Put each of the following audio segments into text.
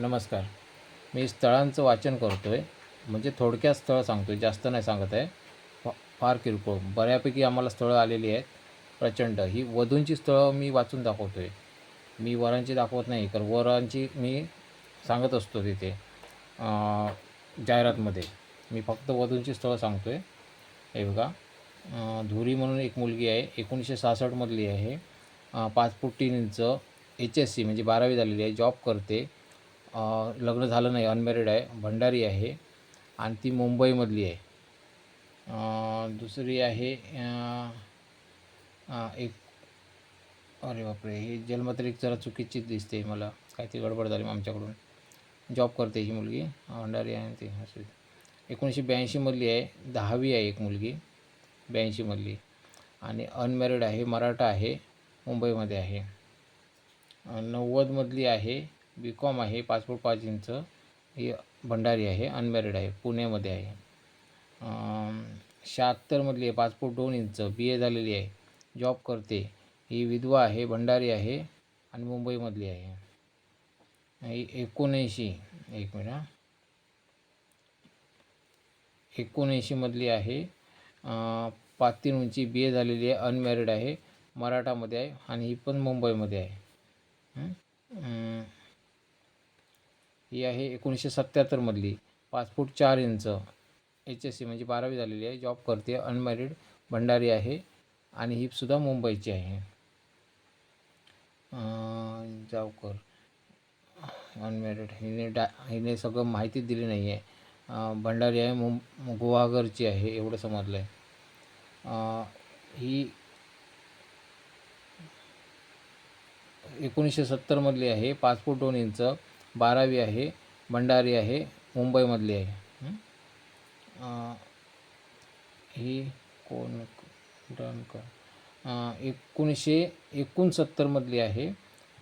नमस्कार. मी स्थळांचं वाचन करतो आहे म्हणजे थोडक्यात स्थळं सांगतो आहे जास्त नाही सांगत आहे. फा फार किरकोळ. बऱ्यापैकी आम्हाला स्थळं आलेली आहेत. प्रचंड. ही वधूंची स्थळं मी वाचून दाखवतो आहे मी वरांची दाखवत नाही तर वरांची मी सांगत असतो तिथे. जाहिरातमध्ये. मी फक्त वधूंची स्थळं सांगतो आहे हे बघा. धुरी म्हणून एक मुलगी आहे. एकोणीसशे सहासष्टमधली आहे. पाच फूट तीन इंच. एच एस सी म्हणजे बारावी झालेली आहे. जॉब करते. लग्न झालं नाही अनमॅरिड आहे भंडारी आहे आणि ती मुंबईमधली आहे. दुसरी आहे एक अरे बापरे ही जन्मतारीख जरा चुकीची दिसते मला. काहीतरी गडबड झाली मग आमच्याकडून. जॉब करते ही मुलगी भंडारी आहे ती असे. एकोणीसशे ब्याऐंशीमधली आहे दहावी आहे एक मुलगी ब्याऐंशीमधली आणि अनमॅरिड आहे मराठा आहे मुंबईमध्ये आहे. नव्वदमधली आहे बी कॉम आहे पाच फूट पाच इंच ही भंडारी आहे अनमॅरिड आहे पुण्यामध्ये आहे. शहात्तरमधली आहे पाच फूट दोन इंच बी ए झालेली आहे जॉब करते. ही विधवा आहे भंडारी आहे आणि मुंबईमधली आहे. ही एकोणऐंशी एक मिनिट हां. एकोणऐंशीमधली आहे. पाच तीन उंची बी ए झालेली आहे अनमॅरिड आहे मराठामध्ये आहे आणि ही पण मुंबईमध्ये आहे. ही आहे एकोणीसशे सत्त्याहत्तरमधली पाच फूट चार इंच. एच एस सी म्हणजे बारावी झालेली आहे. जॉब करते. अनमॅरिड भंडारी आहे. आणि ही सुद्धा मुंबईची आहे. जावकर अनमॅरिड हिने डा हिने सगळं माहिती दिली नाही आहे भंडारी आहे. मुं गुवाघरची आहे. एवढं समजलं आहे ही एकोणीसशे सत्तरमधली आहे. पाच फूट दोन इंच. बारावी आहे भंडारी आहे मुंबईमधली आहे. ही? कोण डनकर एकोणीसशे एकोणसत्तरमधली आहे.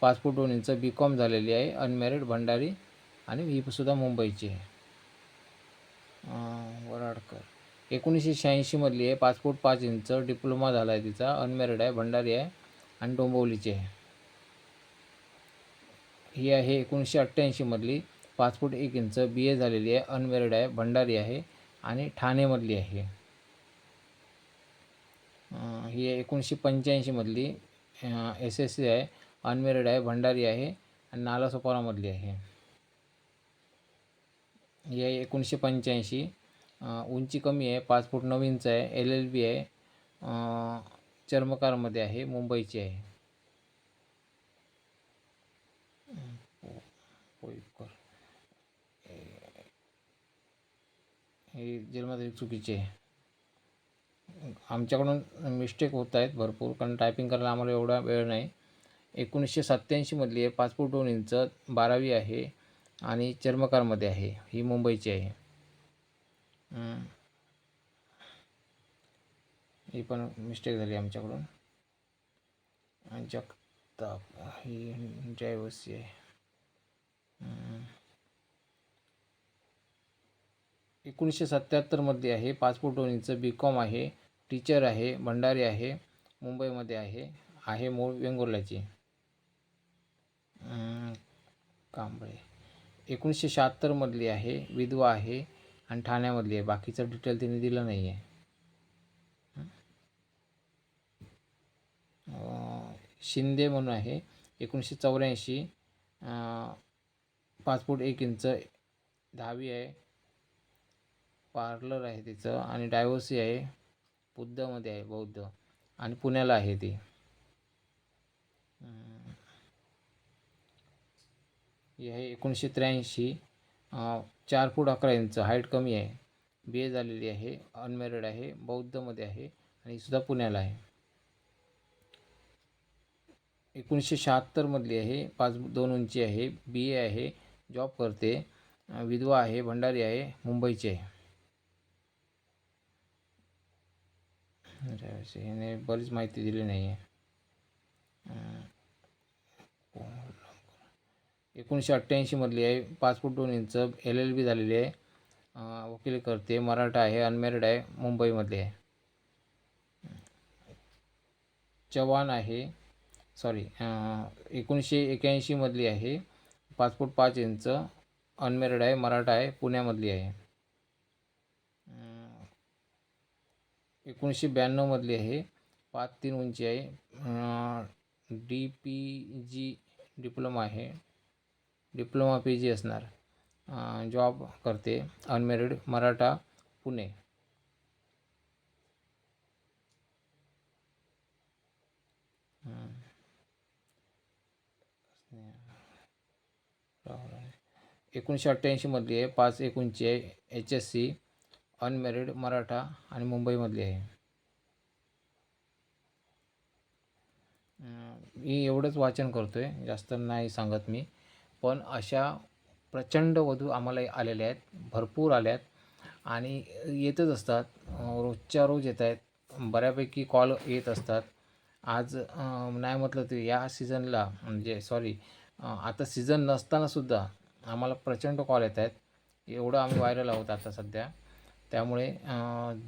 पासपोर्ट फूट दोन इंच बी कॉम झालेली आहे. अनमॅरिड भंडारी आणि ही सुद्धा मुंबईची आहे. वराडकर एकोणीसशे शहाऐंशीमधली आहे. पासपोर्ट पाच इंच डिप्लोमा झाला आहे तिचा. अनमॅरिड आहे भंडारी आहे आणि डोंबवलीची आहे. ही आहे एकोणीसशे अठ्ठ्याऐंशीमधली पाच फूट एक इंच. बी ए झालेली आहे. अनमॅरिड आहे. भंडारी आहे. आणि ठाणेमधली आहे. ही एकोणीसशे पंच्याऐंशीमधली एस एस सी आहे. अनमेरिड आहे. भंडारी आहे. आणि नालासोपारामधली आहे. ही आहे एकोणीसशे पंच्याऐंशी. उंची कमी आहे. पाच फूट नऊ इंच आहे. एल एल बी आहे. चर्मकारमध्ये आहे. मुंबईची आहे. पोईकर हे जन्मतारीख चुकीची आहे आमच्याकडून मिस्टेक होत आहेत भरपूर कारण टायपिंग करायला आम्हाला एवढा वेळ नाही एकोणीसशे सत्त्याऐंशीमधली आहे पाच फूट दोन इंच बारावी आहे आणि चर्मकारमध्ये आहे ही मुंबईची आहे ही पण मिस्टेक झाली आमच्याकडून आणि जगताप ही ड्रायव्हर्सची आहे एकोणीसशे सत्त्याहत्तरमध्ये आहे पासपोर्ट ओनीचं बी कॉम आहे टीचर आहे भंडारी आहे मुंबईमध्ये आहे आहे मूळ वेंगुर्ल्याची. कांबळे. एकोणीसशे शहात्तरमधली आहे विधवा आहे आणि ठाण्यामधली आहे. बाकीचं डिटेल तिने दिलं नाही आहे शिंदे म्हणून आहे एकोणीसशे चौऱ्याऐंशी. पाच फूट एक इंच दहावी आहे. पार्लर आहे तिचं आणि डायव्हर्सी आहे. बुद्धमध्ये आहे बौद्ध. आणि पुण्याला आहे ती. ही आहे एकोणीसशे त्र्याऐंशी. चार फूट अकरा इंच. हाईट कमी आहे. बी ए झालेली आहे. अनमॅरिड आहे. बौद्धमध्ये आहे. आणि सुद्धा पुण्याला आहे. एकोणीसशे शहात्तरमधली आहे. पाच दोन उंची आहे. बी ए आहे. जॉब करते. विधवा आहे भंडारी आहे मुंबईची आहे. हिने बरीच माहिती दिली नाही आहे एकोणीसशे अठ्ठ्याऐंशीमधली आहे. पाच फूट दोन इंच एल एल बी झालेली आहे. वकील वकिली करते मराठा आहे अनमॅरिड आहे मुंबईमधली आहे. चव्हाण आहे सॉरी एकोणीसशे एक्याऐंशीमधली आहे. पाच फूट पाच इंच अनमेरिड आहे मराठा आहे पुण्यामधली आहे. एकोणीसशे ब्याण्णवमधली आहे. पाच तीन उंची आहे. डी पी जी डिप्लोमा आहे. डिप्लोमा पी जी असणार. जॉब करते. अनमेरिड मराठा पुणे. एकोणीसशे अठ्ठ्याऐंशीमधली आहे पाच एकोणची आहे H S C unmarried Maratha आणि मुंबईमधली आहे. मी एवढंच वाचन करतो आहे जास्त नाही सांगत मी पण अशा प्रचंड वधू आम्हाला आलेल्या आहेत भरपूर आल्या आहेत आणि येतच असतात रोजच्या रोज येत आहेत बऱ्यापैकी कॉल येत असतात. आज नाही म्हटलं तरी या सीझनला म्हणजे सॉरी आता सीझन नसतानासुद्धा आम्हाला प्रचंड कॉल येत आहेत. एवढं आम्ही व्हायरल आहोत आता सध्या. त्यामुळे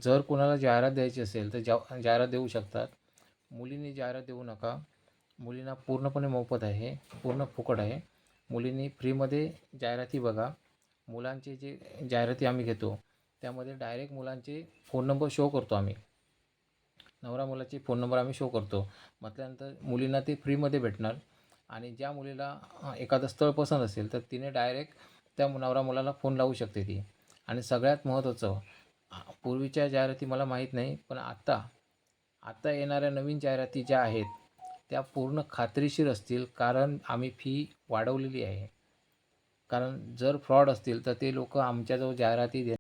जर कोणाला जाहिरात द्यायची असेल तर जा जाहिरात देऊ शकतात. मुलींनी जाहिरात देऊ नका. मुलींना पूर्णपणे मोफत आहे पूर्ण फुकट आहे. मुलींनी फ्रीमध्ये जाहिराती बघा. मुलांचे जे जाहिराती आम्ही घेतो त्यामध्ये डायरेक्ट मुलांचे फोन नंबर शो करतो आम्ही. नवरा मुलाचे फोन नंबर आम्ही शो करतो. म्हटल्यानंतर मुलींना ते फ्रीमध्ये भेटणार. आणि ज्या मुलीला एखादं स्थळ पसंत असेल तर तिने डायरेक्ट त्या नवरा मुलाला फोन लावू शकते ती. आणि सगळ्यात महत्त्वाचं पूर्वीच्या जाहिराती मला माहीत नाही पण आत्ता आत्ता येणाऱ्या नवीन जाहिराती ज्या आहेत त्या पूर्ण खात्रीशीर असतील कारण आम्ही फी वाढवलेली आहे. कारण जर फ्रॉड असतील तर ते लोक आमच्याजवळ जाहिराती दे